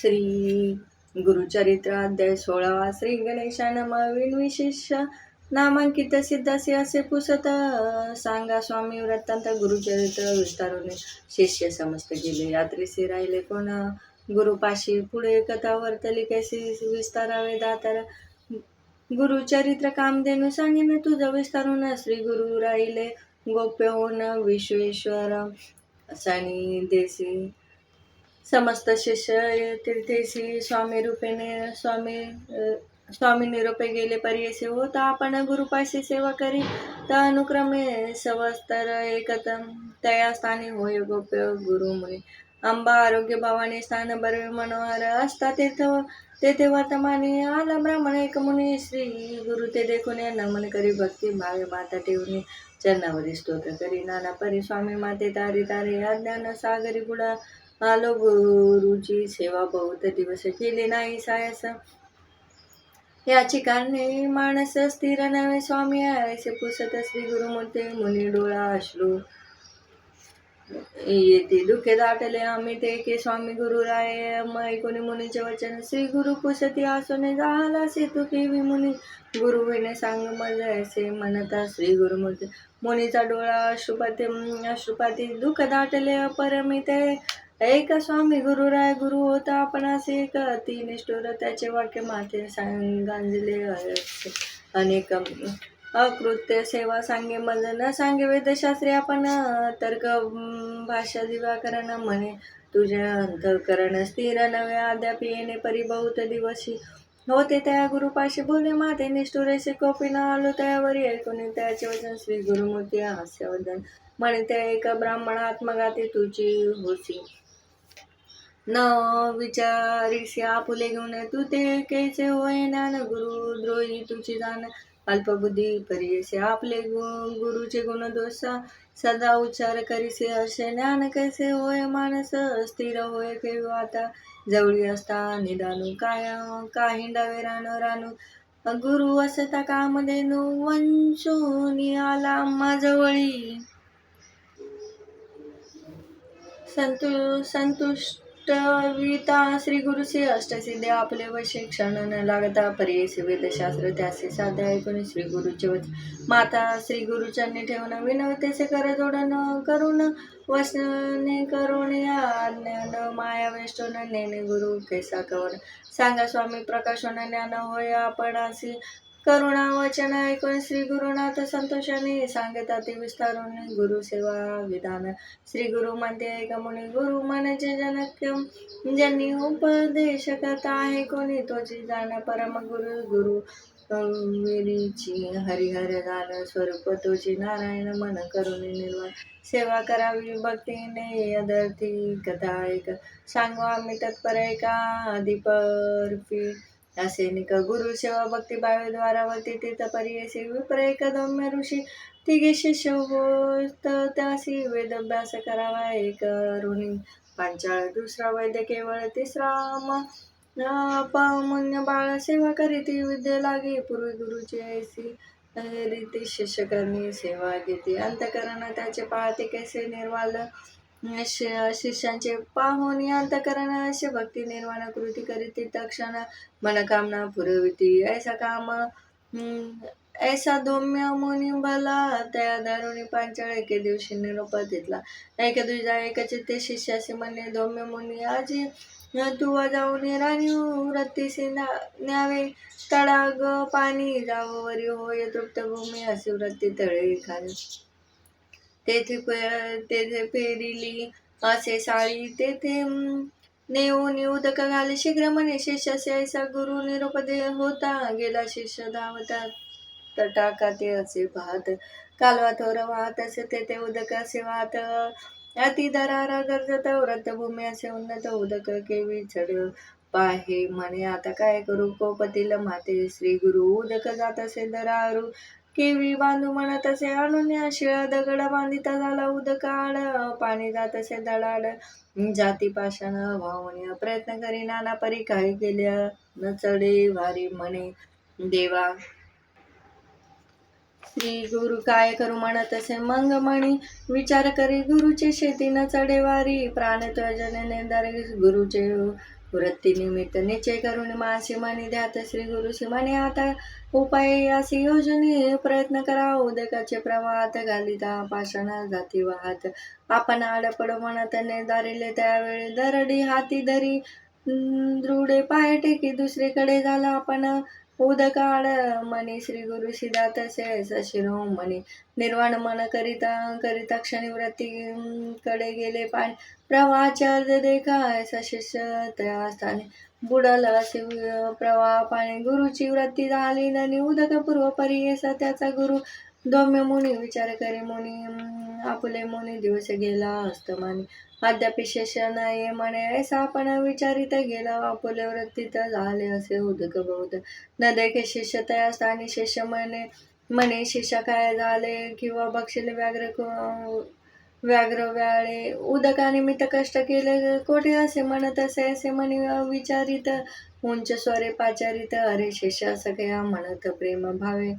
श्री गुरुचरित्राध्याय सोळावा श्री गणेशा नमविन विशेष नामांकित सिद्धासी असे पुसत. सांगा स्वामी वृत्तांत गुरुचरित्र विस्तारून शिष्य समस्त गेले यात्रेसे राहिले कोण? गुरुपाशी पुढे कथा वर्तली कैसी विस्तारावे दातार. गुरुचरित्र कामधेनू सांगेन तुझं विस्तारून श्री गुरु राहिले. गोप्य होऊन विश्वेश्वर सनी देसी समस्त शिष्य तीर्थेशी स्वामी रूपेने स्वामी स्वामी निरोपे गेले हो होता आपण गुरुपाशी सेवा करी. त अनुक्रमे सवस्तर एकत तया स्थानी होय गोप्य गुरुमुनी. अंबा आरोग्य भावाने स्थान बरवे मनोहर असता तीर्थ तेथे वर्तमाने आला ब्राह्मण एक मुनी. श्री गुरु ते देखून नमन करी भक्ती भावे माता ठेवून. चरणावरी स्तोत्र करी. नाना परी स्वामी माते तारी तारे अज्ञान सागरी बुडा. आलो गुरुची सेवा बहुत दिवस केली नाही सायस. याची कारणे माणस स्थिर नव्हे स्वामी ऐसे पुसत श्री गुरुमूर्ती मुनी डोळा अश्रू. येते दुखे दाटले आम्ही ते के स्वामी गुरु राय. मै कोणी मुनीचे वचन श्री गुरु पुसती आसोने झाला से तू केवी मुनी. गुरु विने सांग मला असे म्हणता श्री गुरुमूर्ती मुनीचा डोळा अश्रुपाती अश्रुपाती दुःख दाटले अपरमिते एक स्वामी गुरु राय गुरु होता आपण असे एक अति निष्ठुर त्याचे वाक्य माते सांग गांजले अनेक अकृत्य सेवा सांगे मज न सांगे वेदशास्त्री आपण तर्क भाषा दिवाकरण म्हणे. तुझ्या अंतकरण स्थिर नव्या अद्याप येणे परिबहुत दिवशी. होते त्या गुरुपाशी बोले माते निष्ठुरेसे कोपी न आलो त्यावरी ऐकून त्याचे वचन श्री गुरुमूर्ती हास्यवदन म्हणे त्या एक ब्राह्मण आत्मघाती तुझी होती न विचारिसी आपुले घेऊन तू ते कैसे होय ज्ञान गुरु द्रोही तुझी जाण अल्पबुद्धी परियसे आपले गुण गुरुचे गुण दोष सदा उच्चार करीसे असे ज्ञान कैसे होय माणस स्थिर होय केव्हा आता जवळी असता निदानू काय काही डावे रानो रानू. गुरु असता कामधेनू वंशोनी आला माझवळी संतु संतुष्ट विता श्री गुरुचे अष्टसिद्धे आपले वशे न लागता पर्ययसी वेदशास्त्र त्याचे साध्या ऐकून श्री गुरुचे वच माता श्री गुरुचरणी ठेवून विनवतेचे कर जोडन करून वसने करून ज्ञान माया वेष्टून नेने गुरु कैसा कवन सांगा स्वामी प्रकाशन ज्ञान होय आपण असे करुणा वचन ऐकून श्री गुरुनाथ संतोषाने सांगता अति विस्तारून गुरु सेवा विधान श्री गुरु म्हणते ऐक गुरु म्हणजे जनक्यम ज्यांनी उपदेश करता आहे कोणी तोची जाण परम गुरु गुरु विरीची हरिहर दान स्वरूप तुझी नारायण मन करून निर्वाण सेवा करावी भक्तीने अदर्थी कथा ऐक सांगू आम्ही तत्पर एका अधिपर्पी असे सैनिक गुरु सेवा भक्ती बावे द्वारावरती तीर्थ परियसी विप्रय कदम्य ऋषी तिघे शिष्य होत त्यासी वेद अभ्यास करावा एक ऋणी. पांचाळ दुसरा वैद्य केवळ तिसरा पामुन्य बाळ सेवा करीती विद्या लागे पूर्वी गुरुची ऐसी रीती शिष्य करणी सेवा घेते. अंतकरण त्याचे पाळते कैसे निर्वाल शि- शिष्यांचे पाहुणी अंतकरण असे भक्ती निर्माण कृती करीती तक्षण मनकामना पुरविती. ऐसा काम हम्म, ऐसा दोम्य मुनी भला त्या दारुणी पांचाळ एके दिवशी निरोप घेतला एके दुजा एका चित्ते शिष्याचे म्हणणे दौम्य मुनी आजी तुवा जाऊन राणी व्रतीसे न्यावे. तडाग पाणी जाववरी होय तृप्त भूमी असे व्रती तळे खाली तेथे तेथे पेरिली असे साळी तेथे नेऊन उदक घाले शीघ्र म्हणे शिष्यासे ऐसा गुरु निरोपदे होता गेला शिष्य धावता तटाका ते असे पाहत कालवा थोर वाहत असे तेथे उदक असे वाहत. अति दरारा गरजत व्रतभूमी असे उन्नत उदक केवी चढ पाहे. म्हणे आता काय करू? कोपतील माते श्री गुरु उदक जात असे दरारू. केवी बांधू म्हणत असे आणून शिळा दगड बांधिता झाला उदक आड पाणी जात असे दडाड. जाती पाषाण वाहून प्रयत्न करी नाना परी काही केल्या न चढे वारी म्हणे देवा श्री गुरु काय करू म्हणत असे? मंग म्हणी विचार करी गुरुचे शेती न चढेवारी प्राण त्वजने नेंदारे गुरुचे वृत्तीनिमित्त निश्चय करून मासी म्हणे ध्यात श्री गुरु शिमाने आता उपाय असे योजने प्रयत्न करा. उदकाचे प्रवाहात घालिता पाषाण जाती वाहत. आपण आडपड म्हणत दारिले त्यावेळी दरडी हाती धरी. दृढे पाय टेकी दुसरीकडे झाला आपण. उदकाळ मनी म्हणे श्री गुरु सिद्धार्थ से म्हणे निर्वाण मन करिता करिता क्षणी वृत्ती कडे गेले पाणी. प्रवाहाच्या देखा ऐसा शिष्य स्थानी बुडाला शिव प्रवाह पाणी. गुरुची वृत्ती झाली आणि उदक पूर्व परियेसा त्याचा गुरु. दौम्य मुनी विचार करे मुनी आपले आपुले मुनी दिवस गेला अस्तमानी अद्याप शेष नाही म्हणे. ऐसा आपण विचारित गेला आपुले वृत्तीत झाले असे उदक बहुत. न देखे शिष्य तया स्थानी शिष्य म्हणे. म्हणे शिष्य काय झाले किंवा बक्षिले व्याघ्र व्याघ्र व्याळे. उदकानिमित्त कष्ट केले कोठे असे म्हणत असे असे म्हणे. विचारित उंच स्वरे पाचारित. अरे शिष्य असं काय म्हणत प्रेम भावे.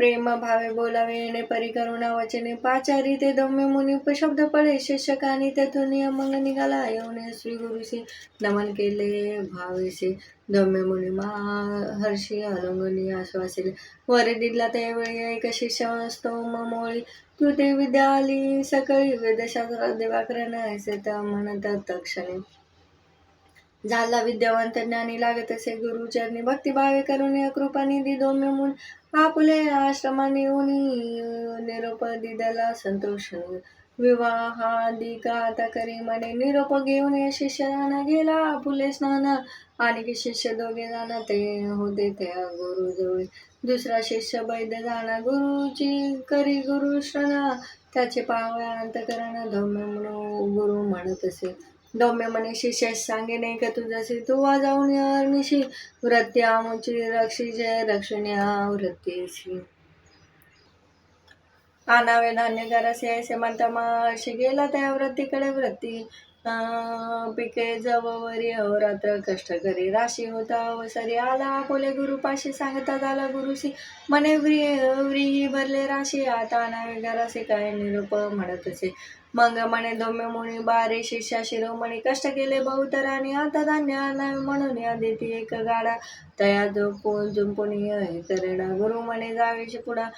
प्रेम भावे बोलावे येणे परिकरुणा वचने पाचारी ते दम्य मुनी उपशब्द पळे शिक्षक आणि तेथून अमंग निघाला येऊन श्री गुरुशी नमन केले भावेसे दम्य मुनी मा हर्षी अलंगनी आश्वासिले वरे दिला त्यावेळी एक शिष्य असतो मोळी तू ते विद्या आली सकळी वेदशास्त्रात देवाकरण ऐसे तर म्हणतात तक्षणी. झाला विद्यावंत ज्ञानी लागत असे गुरुचरणी. भक्तिभावे करून कृपा निधी दोम्य म्हणून आपुले आश्रमाने येऊन निरोप दिदाला संतोष. विवाहादिका आता करी म्हणे निरोप घेऊन या शिष्याना गेला फुले स्नान. आणि शिष्य दोघे जण ते होते त्या गुरुजवळ. दुसरा शिष्य वैद्य जाणा गुरुची करी गुरु श्रणा. त्याचे पावळ्या अंतकरण धौम्य म्हणून गुरु म्हणत असे. दौम्य म्हणे शेष सांगे नाही का तुझ्याशी तू वा जाऊन निशी वृत्ती मुची रक्षी जय रक्षण्या वृत्तीशी आणावे धान्य गरसे असे म्हणता माशी गेला त्या वृत्तीकडे वृत्ती अं, पिके जवळवरी अवरात्र कष्ट करी. राशी होता अवसरी आला. आपोले गुरुपाशी सांगता झाला गुरुशी मने व्री व्रीही भरले राशी. आता आणावे घरासे काय निरूप म्हणत असे. मग म्हणे दौम्य मुनी बारे शिष्या शिरोमणी कष्ट केले बहुतराने आणि आता धान्य म्हणून या देती एक गाडा. तया झोपून झुंपुणी हे करेडा गुरु म्हणे जावेशी पुढा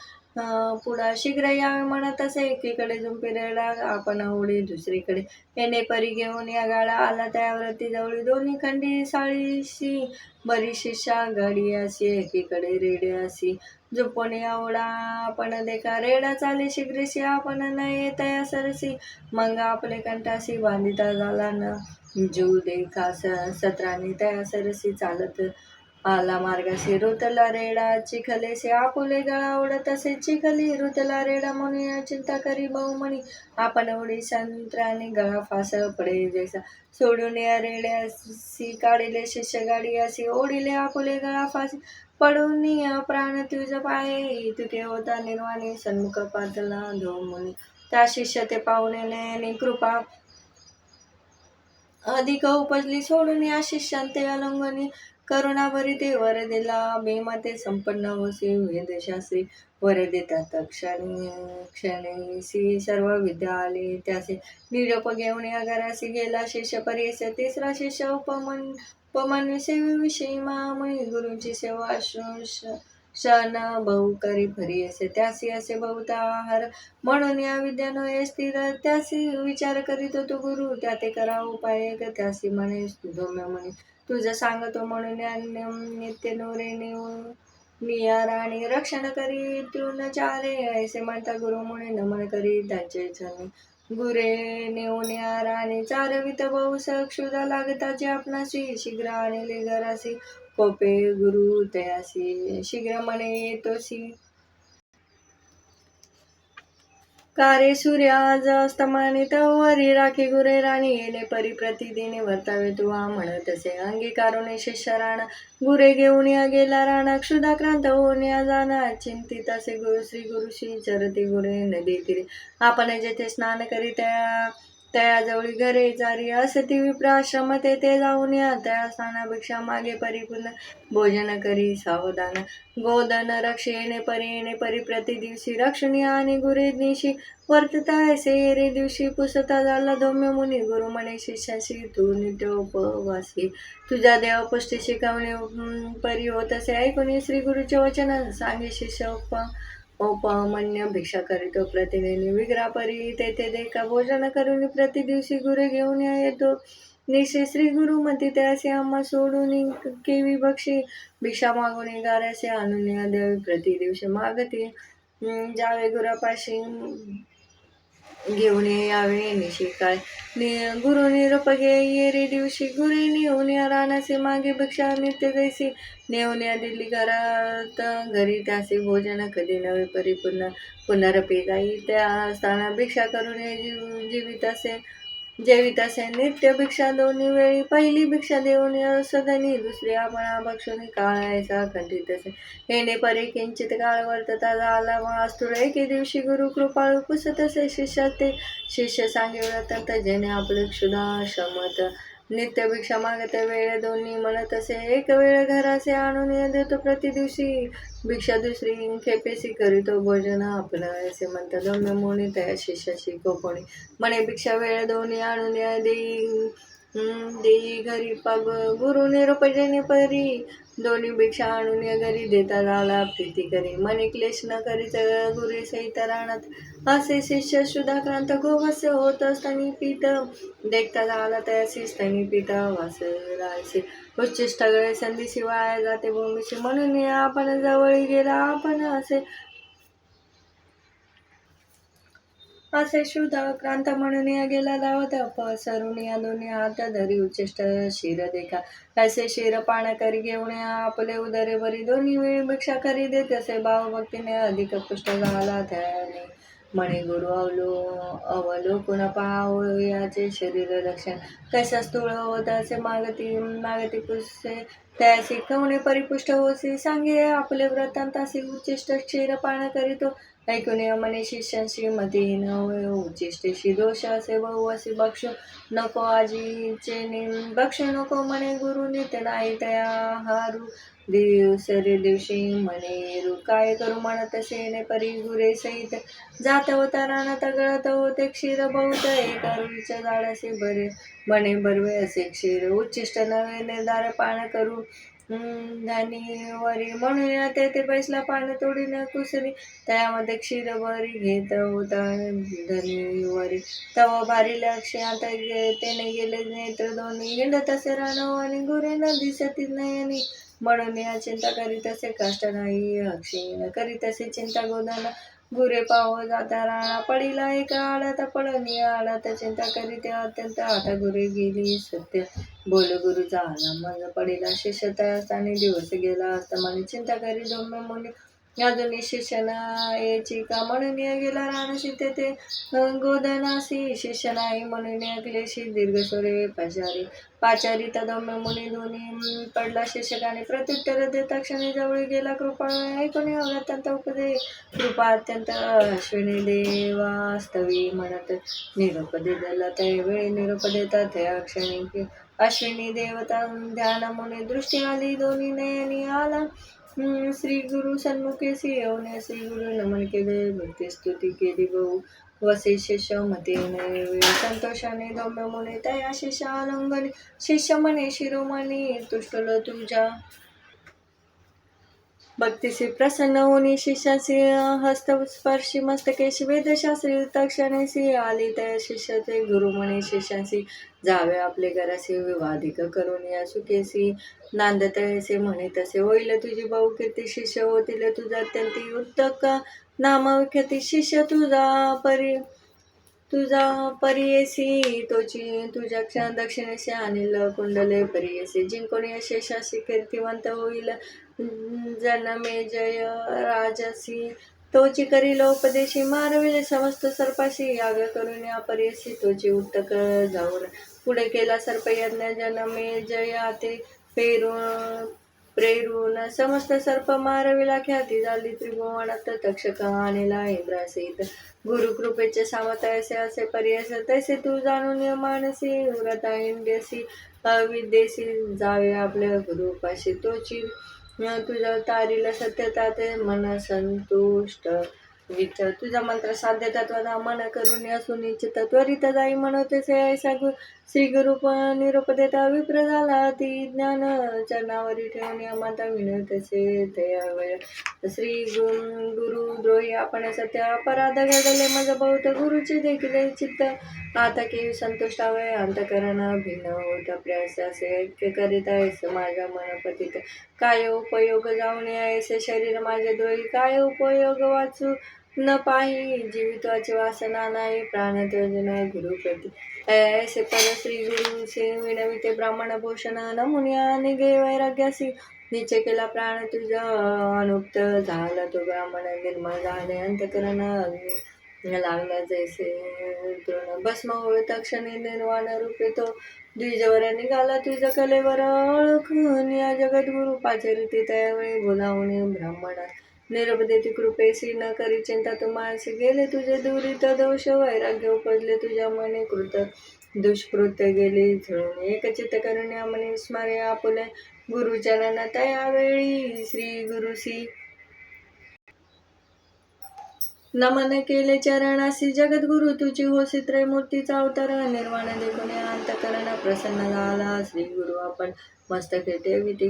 पुढा शीघ्र यावे म्हणत असे. एकीकडे झुंपी रेडा आपण आवडी दुसरीकडे. येणे परी घेऊन या गाडा आला त्यावरती जवळी दोन्ही खंडी साळीशी. बरी शिष्या गाडी अशी एकीकडे रेडे अशी. झुंपुणी आवडा आपण देखा रेडा चाले शीघ्रशी आपण न येतया सरसी मग आपले कंठाशी बांधिता झाला न. जीव देखा स- सत्राने तया सरसी चालत. आला मार्गाशी रुतला रेडा चिखलेसे आपुले गळा उडत असे चिखली रुतला रेडा म्हणून चिंता करी बहुमणी. आपण उडी संत्राने गळा फास पडे जैसा. सोडून या रेड्यासी काढिले शिष्य गाडी असे ओढिले आपुले गळा फास पडून या प्राण तुझ पाये तुके होता निर्वाणी सन्मुख पातला धोमुनी. त्या शिष्य ते पाहुणे आणि कृपा अधिक उपजली. सोडून या शिष्यांते अलंगणी. करुणाभरी ते वर दिला भीमते संपन्न होसी वेदशास्त्री वर देतात क्षणी क्षणी सर्व विद्या आली त्याचे निरोप घेऊन या घराशी गेला शिष्य परिस तिसरा शिष्य उपमन उपमान सेवेविषयी महामणी गुरुची सेवा शुश शन बहु करी फरी असे. त्यासी असे बहुता आहार म्हणून या विद्यानो स्थिर. त्यासी विचार करीत होतो गुरु त्या ते करा उपाय त्यासी म्हणे धोम्य म्हणे तुझं सांगतो म्हणून या नित्य नोरे नियार आणि रक्षण करी तृणचारे ऐसे म्हणता गुरु मुळे नमन करी त्यांचे चरणी गुरे नेऊन आणि चारवित बहु क्षुधा लागता जे आपणाशी शीघ्र आणले घरासी कोपे गुरु तयासी शीघ्र मने येतोसी कारे सूर्य आज अस्तमानित वरी राखी गुरे राणी येणे परी प्रतिदिने वर्तावे तुवा म्हणत असे. अंगीकारुणे शिष्य राणा गुरे घेऊन या गेला राणा. क्षुधाक्रांत होऊन या जाणा. चिंतित असे गुरु श्री गुरुशी चरती गुरे नदी तिरे. आपण जेथे स्नान करीत तयाजवळी घरे चारी असे ती विप्राश्रम तेथे जाऊन या. त्या स्थानापेक्षा मागे परिपूर्ण भोजन करी सावधान. गोदन रक्षेने परीने परी प्रति दिवशी रक्षणी आणि गुरे दिवशी वर्तता ऐसे रे दिवशी पुसता झाला धौम्य मुनी. गुरु म्हणे शिष्याशी तू नित्य उपवासी. तुझ्या देव पुष्टी शिकवणे परी होत असे ऐकून श्री गुरुचे वचन सांगे शिष्य उप उपमन्य भिक्षा करीतो प्रतिदिनी विग्रहपरी तेथे देखा भोजन करून प्रतिदिवशी गुरे घेऊन या येतो. निश्चय श्री गुरु म्हणते त्यासे आम्हा सोडून केवी बक्षी भिक्षा मागून गारासे आणून या देवी प्रतिदिवशी मागते जावे गुरापाशी घेऊन यावे निशी काय गुरु निरप घे ये रे दिवशी. गुरु नेऊन या रानासे मागे भिक्षा नित्य जैसी नेऊन या दिली घरात घरी त्याचे भोजन कधी नवे परिपूर्ण. पुनरपे जाई त्या स्थाना भिक्षा करून जीव जीवित असे. जेवित असे नित्य भिक्षा दोन्ही वेळी पहिली भिक्षा देऊन या सदनी दुसरी आपण भक्षणी काळायचा खंडित असे. येणे परे किंचित काळ वर्तता झाला वास्तुळ एके दिवशी गुरु कृपाळू पुसत असे शिष्य ते शिष्य सांगे तर जेणे आपले क्षुधा शमत नित्य भिक्षा मागते वेळ दोन्ही म्हणत असे एक वेळ घरासे आणून या देतो प्रति दिवशी भिक्षा दुसरी खेपेसी करीतो भोजन आपलं असे म्हणतात दम्य मोनी त्या शिष्याशी कोपणी म्हणे भिक्षा वेळ दोन्ही आणून देई देई घरी पग गुरु निरुपजनी परी. दोन्ही भिक्षा आणून या घरी देता झाला प्रीती करी. मने क्लेश न करीत गुरे सहित राहणार. असे शिष्य सुधाक्रांत गोवस्य होत असताना पित देखता झाला तयासी त्यांनी पिता वास राहायचे उच्चिष्ट गळे संधीशी वाया जाते भूमीशी. म्हणून या आपण जवळ गेला आपण असे असे शुद्ध क्रांत म्हणून या गेला धावत पसरून या दोन्ही हात धरी उच्चिष्ट शिर देखा. असे शिर पाण करी घेऊन या आपले उदरे बरी दोन्ही वेळी भिक्षा करी देत असे भावभक्तीने अधिक पुष्ट झाला त्याने. म्हणे गुरु अवलो अवलोकन पाव याचे शरीर रक्षण. कशा स्थूळ होत असे मागती मागती पुसे. त्या शिकवणे परिपुष्ट होसी सांगे आपले व्रतांतासी उच्चिष्ट क्षीर पाण करीतो. ऐकून या म्हणे शिष्यांशी मती न उच्चिष्टेशी दोष असे बहु असे नको आजीचे निम बक्ष नको म्हणे गुरु नित्य नाही तया हारू दिवसरे दिवशी म्हणे काय करू म्हणत असे परी गुरे सहित जात होता तगळत गळत होते क्षीर बहुत एका रुईच्या झाडाचे बरे म्हणे बरवे असे क्षीर उच्चिष्ट नवे निर्धार पान करू हम्म, वरी म्हणून या तेथे बैसला पान न कुसरी त्यामध्ये क्षीर बरी घेत होता धनी वरी. तव भारी लक्ष आता त्याने गेले नेत्र दोन्ही. गेलं तसे रानो आणि गुरे न दिसत नाही आणि म्हणून या चिंता करीत असे कष्ट नाही अक्षय करीत असे चिंता गोदाना. गुरे पाव जाता राणा पडिला एका आळात पळून या आळात चिंता करीत अत्यंत. आता गुरे गेली सत्य. बोल गुरु झाला मग पडिला शिष्य असताना दिवस गेला असता. मला चिंता करी दोन मुली अजून शिष्यना याची का म्हणून गेला राहण्याशी तेथे? गोदनासी शिक्षणाई म्हणून या क्लेशी दीर्घ स्वरे पाचारी. पाचारी तदम्य मुनी दोन्ही पडला शिक्षकाने. प्रत्युत्तर देता क्षणी जवळ गेला कृपा ऐकून अत्यंत उपदे कृपा अत्यंत अश्विनी देवास्तवी म्हणत निरोप दिला त्यावेळी निरोप देतात त्या क्षणी. अश्विनी देवता ध्यान मुनी दृष्टी आली दोन्ही नयनी आला. श्री गुरु सन्मुखेसी येऊन श्री गुरु नमन केले भक्ती स्तुती केली बहु. वसे शिष्य मतेने संतोषाने दम्य मुने तया शिष्या आलंगने शिष्य मने शिरोमणी तुष्टलो तुझ्या भक्तीशी प्रसन्न होणे शिष्याशी हस्तस्पर्शी मस्तकेशी वेदशास्त्री तक्षणेशी आली त्या शिष्याचे गुरु म्हणे शिष्याशी जावे आपले घराशी विवादिक करून या सुखेसी नांदत असे म्हणे तसे होईल तुझी भाऊ किती शिष्य होतील तुझा अत्यंत उत्तक नामविख्याती शिष्य तुझा परी. तुझा परियसी तोची तुझ्या क्षण दक्षिणेशी अनिल कुंडले परियसी. जिंकून यशस्वी कीर्तिवंत होईल. जनमे जय राजसी तोची करील उपदेशी मारविले. समस्त सर्पाशी याग करून या परियसी तोची उत्तक जाऊन पुढे केला सर्पयज्ञ जनमे जयाते पेरून प्रेरून समस्त सर्प मारविला. ख्याती झाली त्रिभुवनात तक्षक आणला इंद्रासीत. गुरुकृपेचे सामत असे असे पर्यास तैसे तू जाणून ये मानसी व्रता इंद्यसी अविद्येसी जावे आपल्या गुरुपाशी तोची तुझ्या तारीला सत्यता ते मन संतुष्ट. विठ्ठल तुझा मंत्र साध्य तत्वाचा मन करून असून इच्छित त्वरित जाई म्हणते ऐसा गु श्री गुरु निरोप देता विप्र झाला ती ज्ञान. चरणावरी ठेवून माता विनवतेसे ते श्री गुरु द्रोही आपण सत्य अपराध घडले. मज बहुत गुरुचे देखील चित्त. आता केवी संतुष्टावे अंतकरण भिन्न होत. प्रयास असे ऐक्य करीत आहेस माझ्या मनपतीत. काय उपयोग जाऊन यायचे शरीर माझे द्रोही काय उपयोग वाचू? न पाही जीवित्वाची वासना नाही प्राण नाही गुरुप्रती. ऐसे पर श्री गुरु से विनविते ब्राह्मण भूषण नमुनिया निगे वैराग्यासी निचे केला प्राण तुझा. अनुक्त झाला तो ब्राह्मण निर्मळ झाले अंतकरण लागला जैसे तृण. भस्म होय तक्षणी निर्वाण रूपे तो. द्विजवर निघाला तुझ्या कलेवर ओळखून या जगद्गुरु पाचरिती त्यावेळी बोलावणे ब्राह्मणा निरोप देती न करी चिंता तू माणसे गेले तुझे दुरित दोष वैराग्य उपजले तुझ्या मने कृत दुष्कृत्य गेले झळून एकचित्त करुण्या मने स्मारे आपुले गुरुचरणा त्यावेळी श्री गुरुसी नमन केले चरणासी जगद्गुरु तुझी होसी त्रयमूर्तीचा अवतार निर्वाण देखून अंतकरण प्रसन्न झाला. श्री गुरु आपण मस्तके ठेविती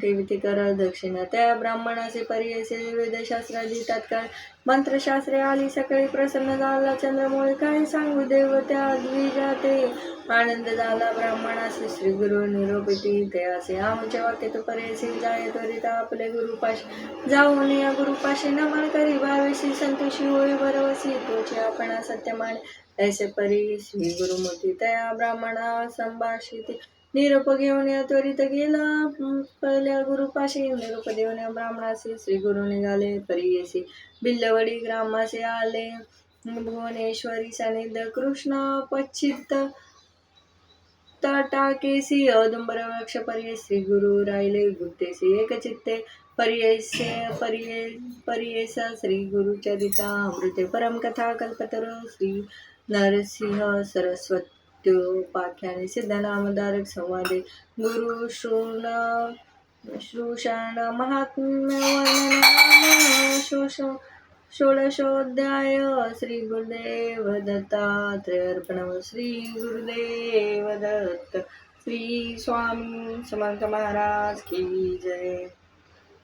ठेविती कर दक्षिण. त्या ब्राह्मणाचे परियसे वेदशास्त्रादी तात्काळ मंत्रशास्त्रे आली सकाळी प्रसन्न झाला चंद्रमुळे काय सांगू देव? त्या द्विजाते आनंद झाला ब्राह्मणाचे श्री गुरु निरोपती. ते असे आमच्या वाक्य तो पर्यायचे जाय त्वरित आपले गुरुपाश. जाऊन या गुरुपाशी नमन करी भावेशी संतोषी होई बरवसी तोचे आपण सत्यमान ऐसे परी श्री गुरुमूर्ती. त्या ब्राह्मणा संभाषित. निरोप घेऊन या त्वरित गेला. पहिल्या गुरुपाशी निरोप देऊन या ब्राह्मणाशी श्री गुरु निघाले. परीयसी बिल्लवडी ग्रामासे आले. भुवनेश्वरी सानिध्य कृष्ण पच्चित तटाकेसी औदुंबर वृक्ष पर्य श्री गुरु राहिले. गुप्तेसी एकचित्ते पर्यायसे पर्य पर्यायसा श्री गुरुचरिता अमृते परमकथा कल्पतर श्री नरसिंह सरस्वती. त्योपाख्याने सिद्धनामधारक संवादे। गुरु शृण श्रुषण महात्म्य शोष षोडशोध्याय श्री गुरुदेव दत्तात्रय अर्पण श्री गुरुदेव दत्त। श्री स्वामी समर्थ महाराज की जय।